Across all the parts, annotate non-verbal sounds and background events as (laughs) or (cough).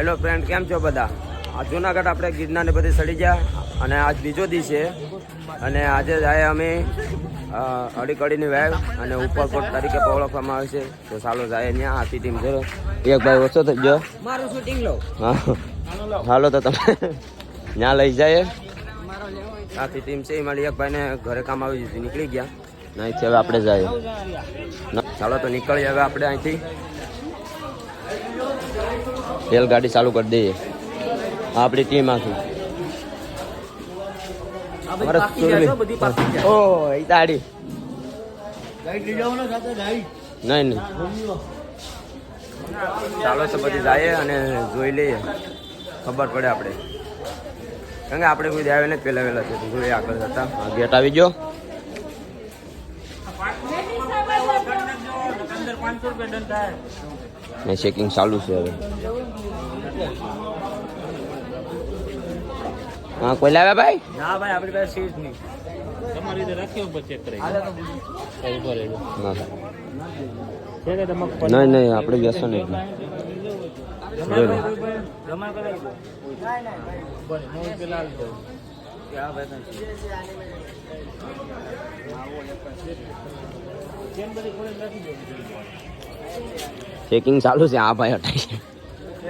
Hello friend કેમ છો બધા? આ જુનાગઢ આપણે ગિરનારને બધી સડી ગયા અને આજ બીજો દિવસ છે. અને આજે જાય અમે અડીકડીની અડી કડીની વાવ અને ઉપરકોટ તરીકે ઓળખવામાં આવે છે. તો ચાલો જાય ત્યાં આખી ટીમ છે એક ભાઈ ઓછો થઈ ગયો. મારું શૂટિંગ લો. હા. હાલો તો તમે ત્યાં લઈ જાય. આખી ટીમ છે. એમાં એક ભાઈને ઘરે કામ આવી જતી નીકળી ગયા. અહીંથી હવે આપણે જાય. ચાલો તો નીકળીએ હવે આપણે અહીંથી. રેલગાડી ચાલુ કરી દઈએ. આ આપણી ટીમ આખી સુરભી. એ નહીં નહીં. ચાલો છે બધી જાય અને જોઈ લઈએ. ખબર પડે આપણે. કારણ કે આપણે કોઈ આવે ને પહેલા વહેલા છે જોઈએ આગળ જતા. ગેટ આવી ગયો. ને ચેકિંગ ચાલુ છે હવે. હા કોઈ લાવ્યા ભાઈ? ના ભાઈ આપણી પાસે સીટ નહીં. તમારી રીતે રાખી ઉપર ચેક કરી તમે નહીં નહીં આપણે નહીં બસ, હું પેલા આવી જાઉં. ક્યાં ભાઈ ચેન બધી ખોલીને રાખી દો. ચેકિંગ ચાલુ છે. આ ભાઈ હટાઈ. છે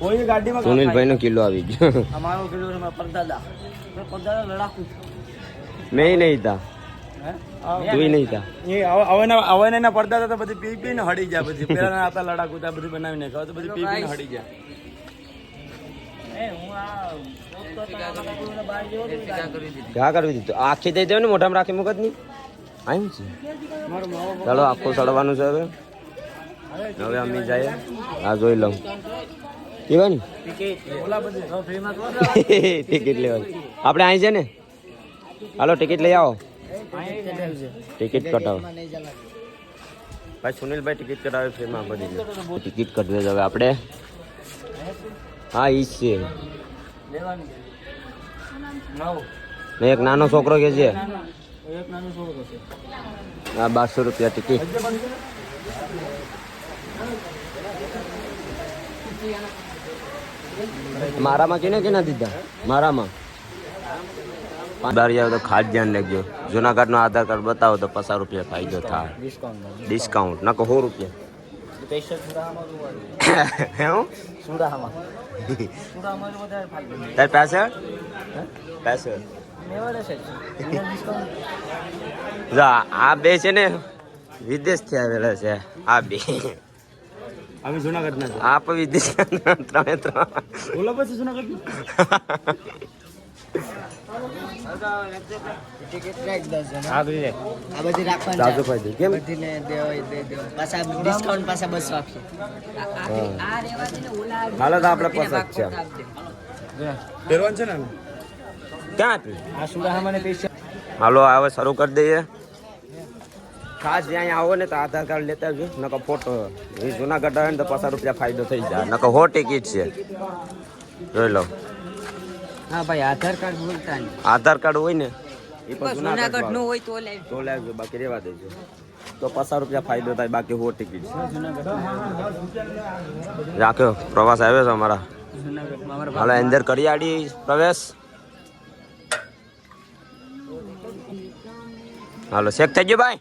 કોઈ ગાડીમાં સુનિલભાઈ નો કિલ્લો આવી ગયો. અમારો કિલ્લો છે પરદાદા. મેં પરદાદા લડાકુ. મેં નહીં તા. તું નહીં તા. એ હવે હવે એના પડદા તો બધી પી પીને હડી જાય પછી. પેલા હતા લડાકુ ત્યાં બધું બનાવી નાખ્યા તો બધી પી પીને હડી જાય ઘા કરવી દીધું? આખી દઈ દેવ ને મોઢામાં રાખી મુકત છે? ચાલો આખું સડવાનું છે હવે. હવે અમે જઈએ. આ જોઈ લઉં. કેવા ની ટિકિટ લેવાની. આપણે અહીં છે ને? હાલો ટિકિટ લઈ આવો. ટિકિટ કટાવો ભાઈ સુનિલભાઈ ટિકિટ કટાવે ફ્રીમાં બધી ટિકિટ કટવે છે હવે આપણે. હા ઈ જ છે. ને એક નાનો છોકરો કે છે? હા બારસો રૂપિયા ટિકિટ મારામાં કેને કેના દીધા? મારામાં. બાર જાવ તો ખાસ ધ્યાન રાખજો. જુનાગઢ નો આધાર કાર્ડ બતાવો તો પચાસ રૂપિયા ફાયદો થાય. ડિસ્કાઉન્ટ નકો સો રૂપિયા. (laughs) (laughs) તાર પાસે? પાસે. મેવાડે છે. જો આ બે છે ને વિદેશથી આવેલા છે. આ બે. અમે જુનાગઢ ના આપ વિદેશ ત્રણે ત્રણ બોલો પછી જુનાગઢ હાલો હવે શરૂ કરી દઈએ. ખાસ જ્યાં આવો ને તો આધાર કાર્ડ લેતા આવજો. નકર ફોટો એ જુનાગઢ આવે ને તો પચાસ રૂપિયા ફાયદો થઈ જાય. નકર હો ટિકિટ છે. જોઈ લો. હા ભાઈ આધાર કાર્ડ ભૂલતા નહીં. આધાર કાર્ડ હોય ને? એ પણ જુનાગઢનું જુનાગઢ હોય તો લે તો લાવજો બાકી રેવા દેજો. તો પચાસ રૂપિયા ફાયદો થાય બાકી હો ટિકિટ છે. રાખ્યો. પ્રવાસ આવ્યો છે અમારા. હાલો અંદર કરી આડી પ્રવેશ. હાલો શેક થઈ ગયો ભાઈ?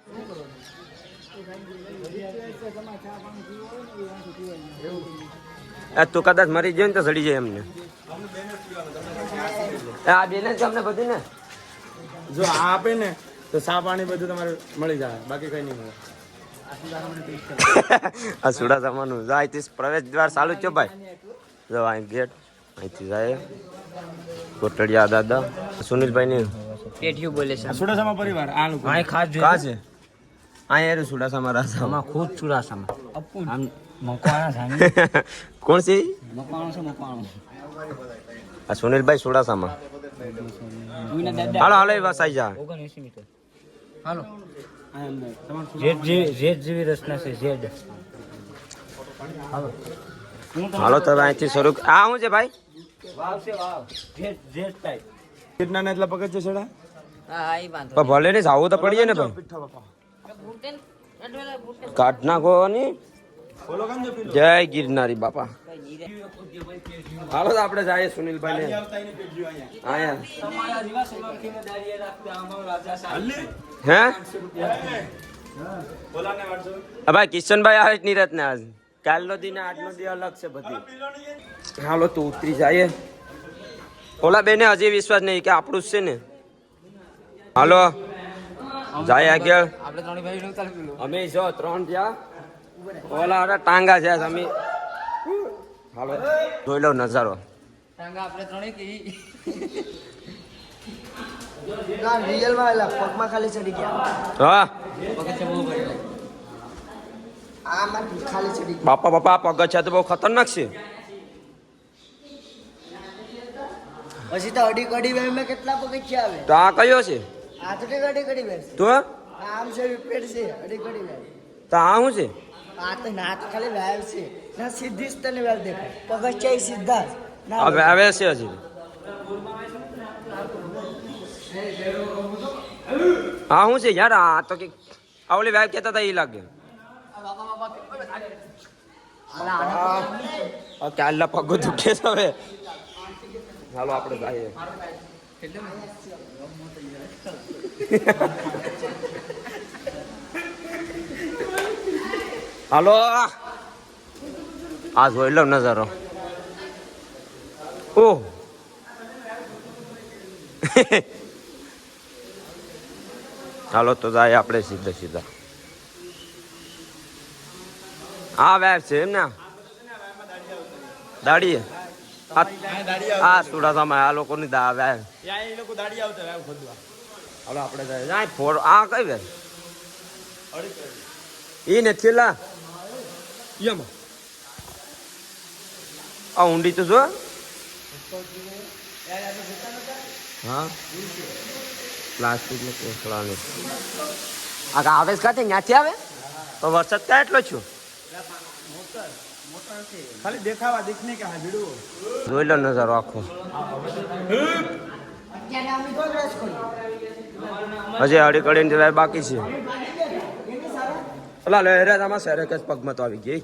એ તું કદાચ મરી જાય ને તો સડી જાય એમને. આ બેને જ અમને બધી ને જો આ આપે ને તો સા પાણી બધું તમારે મળી જાય. બાકી કઈ નહીં મળે. (laughs) આ સુડા સામાનું જો અહીંથી પ્રવેશ દ્વાર ચાલુ જ છે ભાઈ. જો અહીં ગેટ અહીંથી જાય. કોટડિયા દાદા. સુનિલભાઈ ની પેઠિયું બોલે છે. સુડાસામાં પરિવાર આ લોકો. અહીં ખાસ કા છે? અહીં સુડાસામાં રાસા આમાં ખુદ ચુડાસામાં આમ (laughs) કોણ છે? આ સુનિલભાઈ સોડાસામાં. હાલો હાલો એ આઈ જા ઓગણએંસી હાલો. ઝેડ જેવી ઝેડ જેવી રચના છે ઝેડ હાલો. હું હાલો તો અહીંથી શરૂ આ શું છે ભાઈ? વાવ છે વાવ. ઝેડ ઝેડ ટાઈપ ગિરનારના એટલા પગજ છે છેડા પણ ભલે ને જાવું તો પડીએ ને ભાઈ કાટ નાખો ની જો જય ગિરનારી બાપા. હાલો તો આપણે જઈએ સુનિલભાઈ હે? બોલાને ભાઈ કિશનભાઈ આવે જ નહીં રત ને આજ. કાલનો દી ને આજનો દી અલગ છે બધી. હાલો તું ઉતરી જાય. ઓલા બેને હજી વિશ્વાસ નહીં કે આપણું જ છે ને. હાલો. જાય આગળ. અમે જો ત્રણ ત્યાં ઓલા હારા ટાંગા છે અમે હાલો. જોઈ લો નજારો. ટાંગા આપણે ત્રણે કે ના રિયલમાં એલા પગમાં ખાલી ચડી ગયા. હા. આમાં ખાલી ચડી ગયા. બાપા બાપા પગ છે તો બહુ ખતરનાક છે. પછી તો અડી કડી વેરમાં કેટલા પગથિયા આવે? તો આ કયો છે? આ તો અડી કડી વેર તો? આમ છે વિપેટ છે અડી કડી તો આ શું છે? આ તો ના તો ખાલી વેર છે ના સીધી જ તને વેર દેખાય પગથિયા ય સીધા જ ના હવે આવે છે હજી હા શું છે યાર આ તો કે આ ઓલી વાઈફ કહેતા હતા એ લાગે આ કાલના પગો દુખે છે હવે હાલો આપણે જઈએ હાલો. આ જોઈ લો નજારો. ઓહ. હાલો, તો જાય આપણે સીધા સીધા. આ વેબ છે એમ ને દાડી આ સુડાસામાં આ લોકોની દા વેબ હાલો, આપણે જાય. ફોર આ કઈ વેબ એ નથી છેલ્લા યમાં. આ ઊંડી તો જો. હા. પ્લાસ્ટિક ને કોસળા ને આ આવે છે કાંથી? ત્યાંથી આવે? તો વરસાદ ક્યાં એટલો છો? ખાલી દેખાવા દેખને કે હા ભીડું જોઈ લો નજારો આખો. હજી અડી કડીને જવાય બાકી છે. પેલા લહેરા આમાં શહેરે કે પગમાં તો આવી ગઈ.